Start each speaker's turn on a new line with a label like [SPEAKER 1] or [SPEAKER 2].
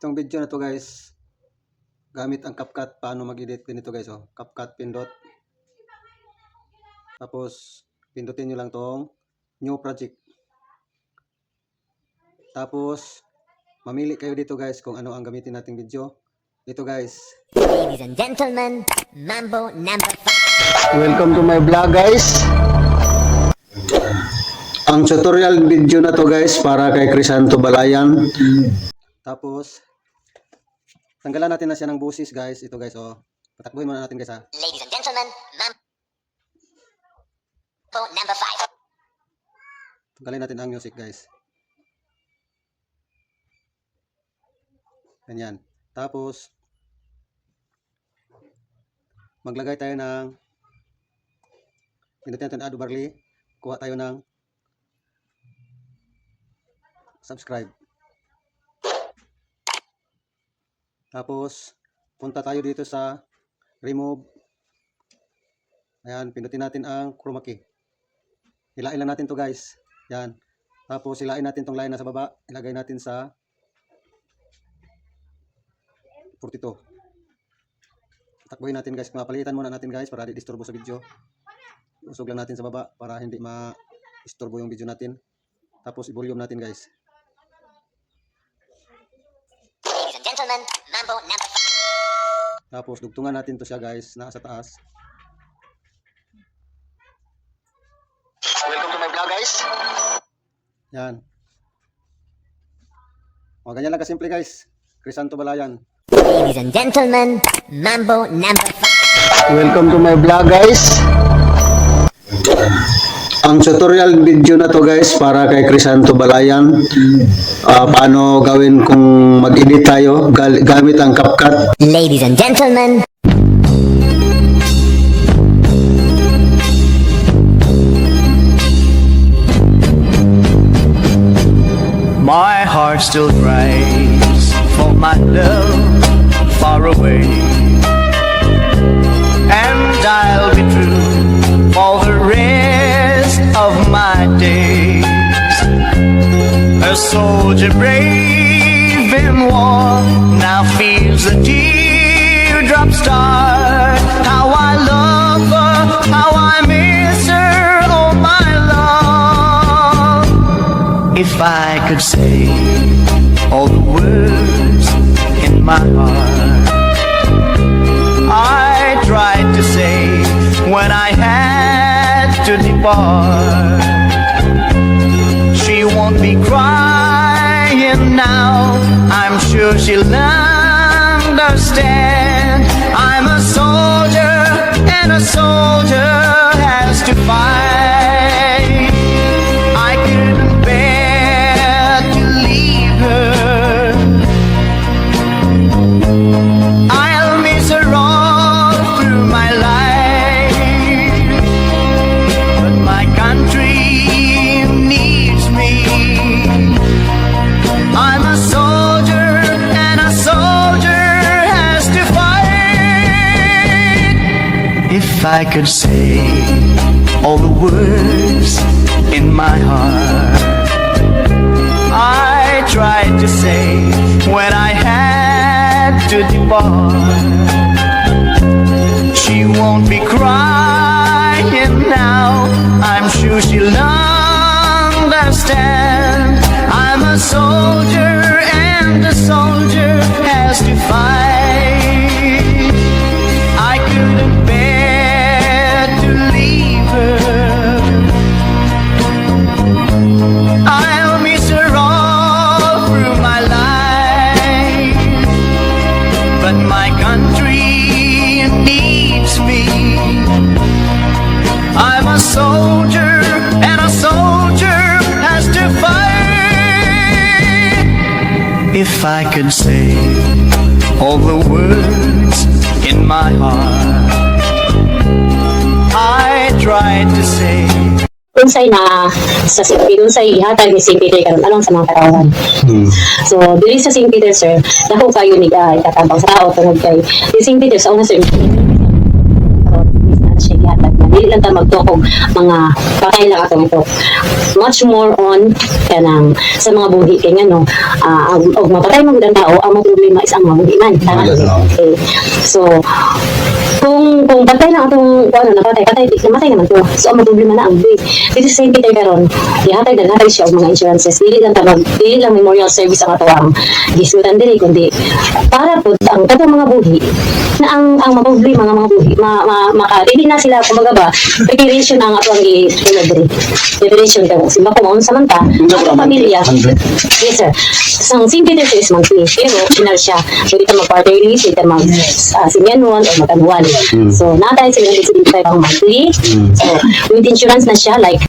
[SPEAKER 1] Itong video na to guys, gamit ang CapCut, paano mag-edit ganito guys, oh. CapCut pindot. Tapos, pindutin nyo lang tong new project. Tapos, mamili kayo dito guys kung ano ang gamitin nating video. Ito guys.
[SPEAKER 2] Ladies and gentlemen, Mambo number five.
[SPEAKER 1] Welcome to my vlog guys. Ang tutorial video na to guys para kay Crisanto Balayan. Tapos, tanggalan natin na siya ng busis guys. Ito guys, oh. Patakbuhin muna natin guys ha.
[SPEAKER 2] Ladies and gentlemen, Mambo number five.
[SPEAKER 1] Tanggalin natin ang music guys. Ganyan. Tapos, maglagay tayo ng Pindutin natin add overlay. Kuha tayo ng subscribe. Tapos, punta tayo dito sa remove. Ayan, pindutin natin ang chroma key. Hilain lang natin to guys. Yan. Tapos hilain natin tong line na sa baba. Ilagay natin sa 42. Takbuhin natin guys. Mapalitan muna natin guys para di disturbo sa video. Usog lang natin sa baba para hindi ma-istorbo yung video natin. Tapos i-volume natin guys.
[SPEAKER 2] Ladies and Mambo number.
[SPEAKER 1] Tapos dugtungan natin to siya guys. Nasa taas. Welcome to my vlog guys. Yan. O ganyan lang kasimple guys. Crisanto Balayan.
[SPEAKER 2] Ladies and gentlemen, Mambo number five.
[SPEAKER 1] Welcome to my vlog guys. Ang tutorial video na to guys para kay Crisanto Balayan. Ah, paano gawin kung mag-edit tayo gal- gamit ang CapCut.
[SPEAKER 2] Ladies and gentlemen,
[SPEAKER 3] My heart still cries for my love far away. Soldier brave in war now feels the teardrop start. How I love her, how I miss her, oh my love. If I could say all the words in my heart, I tried to say when I had to depart. She won't be crying now. I'm sure she'll understand. I'm a soldier, and a soldier If I could say all the words in my heart, I tried to say when I had to depart. She won't be crying now. I'm sure she'll understand. I'm a soldier, and a soldier has to fight. If I could say all the words in my heart, I tried to say.
[SPEAKER 4] unsay na sa St. Peter, unsay ihatag ni St. Peter karon alang sa mga katawan. So, dili sa St. Peter, sir, dako kayo ni uh, ikatabang sa tao tungod kay si St. Peter sa una sir karon is na siya gihatag na dili lang ta magtukog mga patay lang atong ito much more on kanang sa mga buhi kay ngano ah og mapatay mo ang tao ang mga problema is ang mga buhi man tama? Okay. So kung patay lang atong kung ano napatay patay di namatay naman to so ang mga problema na ang buhi dito sa St. Peter karon gihatag na hatag siya og mga insurances. Dili lang ta mag dili lang memorial service ang ato ang gisgutan diri kundi para po ang katong mga buhi na ang ang mga nga mga buhi ma, ma, maka dili na sila kumbaga ba preparation ang ato ang i-tulad diri. Preparation ka simba ko maun samanta ang pamilya. Yes sir. Sang St. Peter is monthly. Pero final siya. Pwede ka mag-quarter release pwede ka mag uh, sinyanuan o mag-anual so natay sila ng 75 ang monthly. So with insurance na siya like